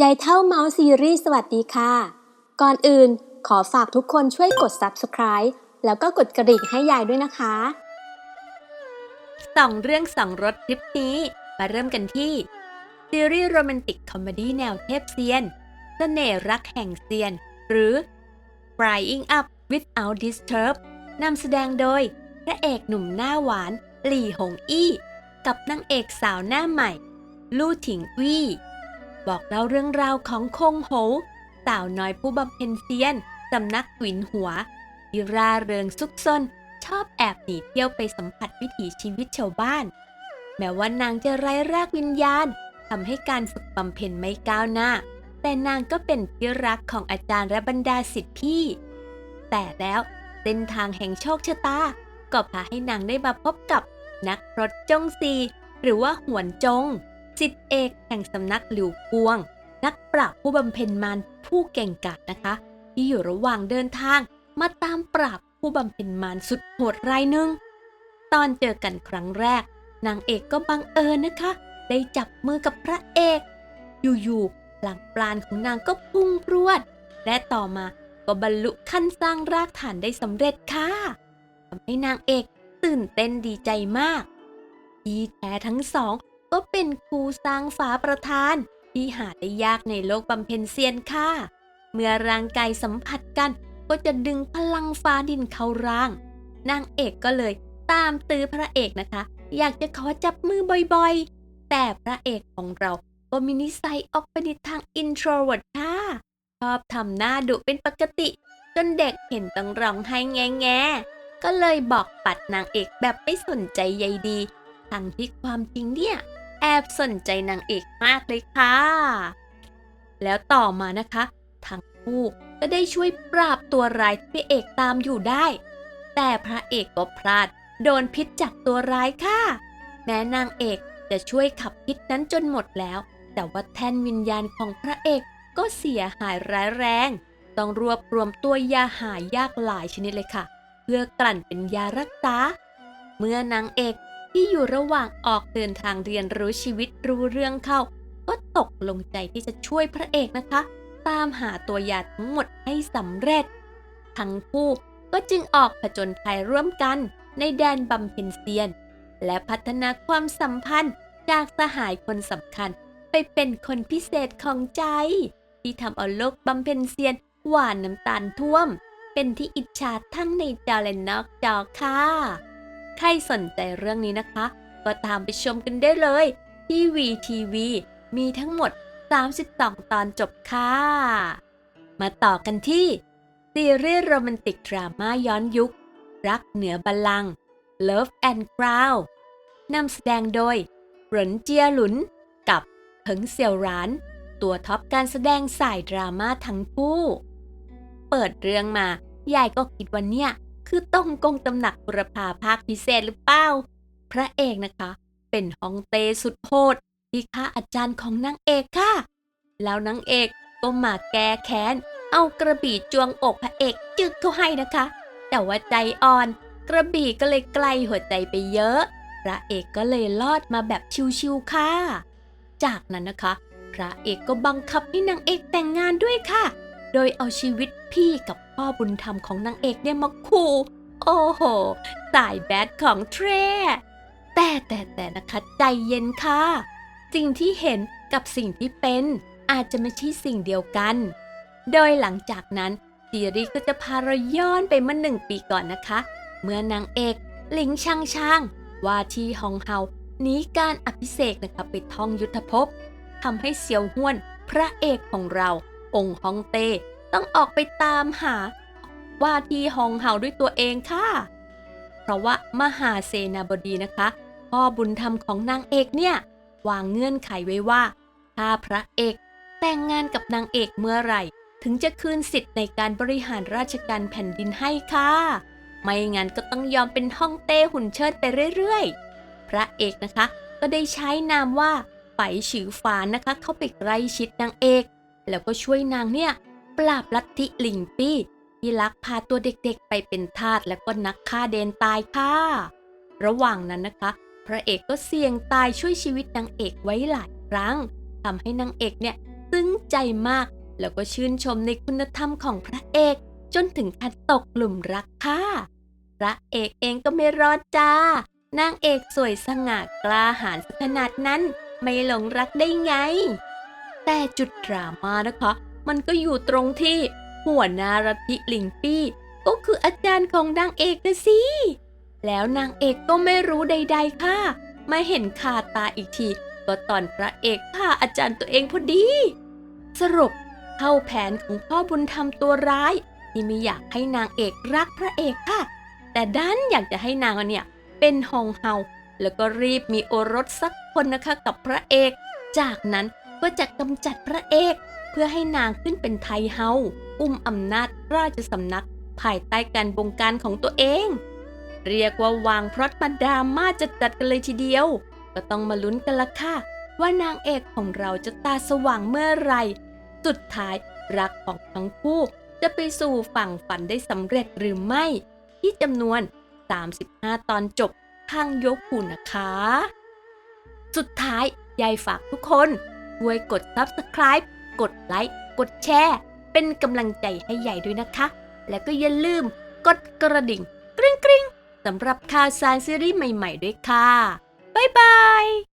ยายเท่าเมาส์ซีรีส์สวัสดีค่ะ ก่อนอื่นขอฝากทุกคนช่วยกด subscribe แล้วก็กดกระดิ่งให้ยายด้วยนะคะสองเรื่องสองรสทริปนี้มาเริ่มกันที่ซีรีส์โรแมนติกคอมเมดี้แนวเทพเซียนเสน่ห์รักแห่งเซียน หรือ Flying Up Without Disturb นำแสดงโดย พระเอกหนุ่มหน้าหวาน หลี่หงอี้ กับนางเอกสาวหน้าใหม่ ลู่ถิงวี่ บอกเล่าเรื่องราวของคงโหวสาวน้อยผู้บำเพ็ญเซียนสำนักหวินหัวที่ร่าเริงซุกซนชอบแอบหนีเที่ยวไปสัมผัสวิถีชีวิตชาวบ้าน แม้ว่านางจะไร้รากวิญญาณทำให้การฝึกบำเพ็ญไม่ก้าวหน้า แต่นางก็เป็นที่รักของอาจารย์และบรรดาศิษย์พี่ แต่แล้วเส้นทางแห่งโชคชะตา ก็พาให้นางได้มาพบกับนักรถจงซี หรือว่าหวนจง สิทธิเอกแห่งสำนักหลิวกวง นักปราบผู้บำเพ็ญมารผู้เก่งกาจนะคะ ที่อยู่ระหว่างเดินทาง มาตามปราบผู้บำเพ็ญมารสุดโหดรายหนึ่ง ตอนเจอกันครั้งแรก นางเอกก็บังเอิญนะคะ ได้จับมือกับพระเอก อยู่ๆหลังปราณของนางก็พุ่งพรวด และต่อมาก็บรรลุขั้นสร้างรากฐานได้สำเร็จค่ะทำให้นางเอกตื่นเต้นดีใจมากที่แท้ทั้งสอง ก็เป็นครูสร้างฟ้าประธาน ที่หาได้ยากในโลกบำเพ็ญเซียนค่ะ เมื่อร่างกายสัมผัสกัน ก็จะดึงพลังฟ้าดินเข้าร่าง นางเอกก็เลยตามตื้อพระเอกนะคะ อยากจะขอจับมือบ่อยๆ แต่พระเอกของเราก็มีนิสัยออกไปในทาง introvert ค่ะชอบทำหน้าดุเป็นปกติ จนเด็กเห็นต้องร้องไห้แง่แงก็เลยบอกปัดนางเอกแบบไม่สนใจใยดี ทั้งที่ความจริงเนี่ย แอบสนใจนางเอกมากเลยค่ะ แล้วต่อมานะคะ ทั้งคู่ก็ได้ช่วยปราบตัวร้ายที่พระเอกตามอยู่ได้ แต่พระเอกก็พลาดโดนพิษจากตัวร้ายค่ะ แม้นางเอกจะช่วยขับพิษนั้นจนหมดแล้ว แต่ว่าแท่นวิญญาณของพระเอกก็เสียหายร้ายแรง ต้องรวบรวมตัวยาหายากหลายชนิดเลยค่ะ เพื่อกลั่นเป็นยารักษา เมื่อนางเอก ที่อยู่ระหว่างออกเดินทางเรียนรู้ชีวิตรู้เรื่องเข้า ก็ตกลงใจที่จะช่วยพระเอกนะคะ ตามหาตัวยาทั้งหมดให้สำเร็จ ทั้งคู่ก็จึงออกผจญภัยร่วมกันในแดนบำเพ็ญเซียน และพัฒนาความสัมพันธ์จากสหายคนสำคัญ ไปเป็นคนพิเศษของใจ ที่ทำเอาโลกบำเพ็ญเซียนหวานน้ำตาลท่วม เป็นที่อิจฉาทั้งในจอและนอกจอค่ะ ใครสนใจเรื่องนี้นะคะ ก็ตามไปชมกันได้เลยที่ VTV มีทั้งหมด 32 ตอนจบค่ะ มาต่อกันที่ ซีรีส์โรแมนติกดราม่าย้อนยุค รักเหนือบัลลัง Love and Crown นำแสดงโดยหรินเจียหลุน กับเพิงเซียวหราน ตัวท็อปการแสดงสายดราม่าทั้งคู่ เปิดเรื่องมา ยายก็คิดว่าเนี่ย คือต้องกงตำหนักบุรพาภาคพิเศษหรือเปล่า พระเอกนะคะ เป็นฮองเตสุดโหดที่ฆ่าอาจารย์ของนางเอกค่ะ แล้วนางเอกก็มาแก้แค้น เอากระบี่จวงอกพระเอกจึกเขาให้นะคะ แต่ว่าใจอ่อน กระบี่ก็เลยไกลหัวใจไปเยอะ พระเอกก็เลยรอดมาแบบชิวๆค่ะ จากนั้นนะคะ พระเอกก็บังคับให้นางเอกแต่งงานด้วยค่ะ โดยเอาชีวิตพี่กับ พ่อบุญธรรมของนางเอกเนี่ยมาขู่โอ้โห สายแบดของเทรแต่แต่แต่นะคะใจเย็นค่ะ สิ่งที่เห็นกับสิ่งที่เป็นอาจจะไม่ใช่สิ่งเดียวกัน โดยหลังจากนั้นซีรีส์ก็จะพาเราย้อนไปเมื่อหนึ่งปีก่อนนะคะ เมื่อนางเอกหลิงช่างช่างว่าที่ฮองเฮาหนีการอภิเษกนะคะไปท่องยุทธภพทำให้เซียวห้วนพระเอกของเรา องค์ฮองเต้ ต้องออกไปตามหา ว่าที่ฮองเฮาด้วยตัวเองค่ะ เพราะว่ามหาเสนาบดีนะคะ พ่อบุญธรรมของนางเอกเนี่ย วางเงื่อนไขไว้ว่า ถ้าพระเอกแต่งงานกับนางเอกเมื่อไหร่ ถึงจะคืนสิทธิ์ในการบริหารราชการแผ่นดินให้ค่ะ ไม่งั้นก็ต้องยอมเป็นฮ่องเต้หุ่นเชิดไปเรื่อยๆ พระเอกนะคะก็ได้ใช้นามว่าไปฉือฝานนะคะ เข้าไปใกล้ชิดนางเอก แล้วก็ช่วยนางเนี่ย ปราบลัทธิหลิงปี้ ที่ลักพาตัวเด็กๆไปเป็นทาสแล้วก็นักฆ่าเดนตายค่ะ ระหว่างนั้นนะคะ พระเอกก็เสี่ยงตายช่วยชีวิตนางเอกไว้หลายครั้งทำให้นางเอกเนี่ยซึ้งใจมาก แล้วก็ชื่นชมในคุณธรรมของพระเอก จนถึงขั้นตกหลุมรักค่ะ พระเอกเองก็ไม่รอดจ้านางเอกสวยสง่ากล้าหาญสักขนาดนั้น ไม่หลงรักได้ไง แต่จุดดราม่านะคะ มันก็อยู่ตรงที่ หัวนารัติลิงปี้ก็คืออาจารย์ของนางเอกนะสิ แล้วนางเอกก็ไม่รู้ใด ๆ ค่ะ มาเห็นคาตาอีกที ก็ตอนพระเอกฆ่าอาจารย์ตัวเองพอดี สรุปเข้าแผนของพ่อบุญธรรมตัวร้าย ที่ไม่อยากให้นางเอกรักพระเอกค่ะ แต่ดันอยากจะให้นางเนี่ยเป็นฮองเฮาแล้วก็รีบมีโอรสสักคนนะคะกับพระเอก จากนั้นก็จะกำจัดพระเอก เพื่อให้นางขึ้นเป็นไทเฮาอุ้มอำนาจราชสำนัก ภายใต้การบงการของตัวเอง เรียกว่าวางพล็อตมาดราม่าจะจัดกันเลยทีเดียว ก็ต้องมาลุ้นกันละค่ะ ว่านางเอกของเราจะตาสว่างเมื่อไหร่สุดท้ายรักของทั้งคู่ จะไปสู่ฝั่งฝันได้สำเร็จหรือไม่ ที่จำนวน 35 ตอนจบทางยกหูนะคะ สุดท้ายยายฝากทุกคนช่วยกด Subscribe กดไลค์กดแชร์เป็นกำลังใจให้ใหญ่ด้วยนะคะ แล้วก็อย่าลืมกดกระดิ่งกริ๊งกริ๊งสำหรับข่าวสารซีรีส์ใหม่ ๆ ด้วยค่ะ บ๊ายบาย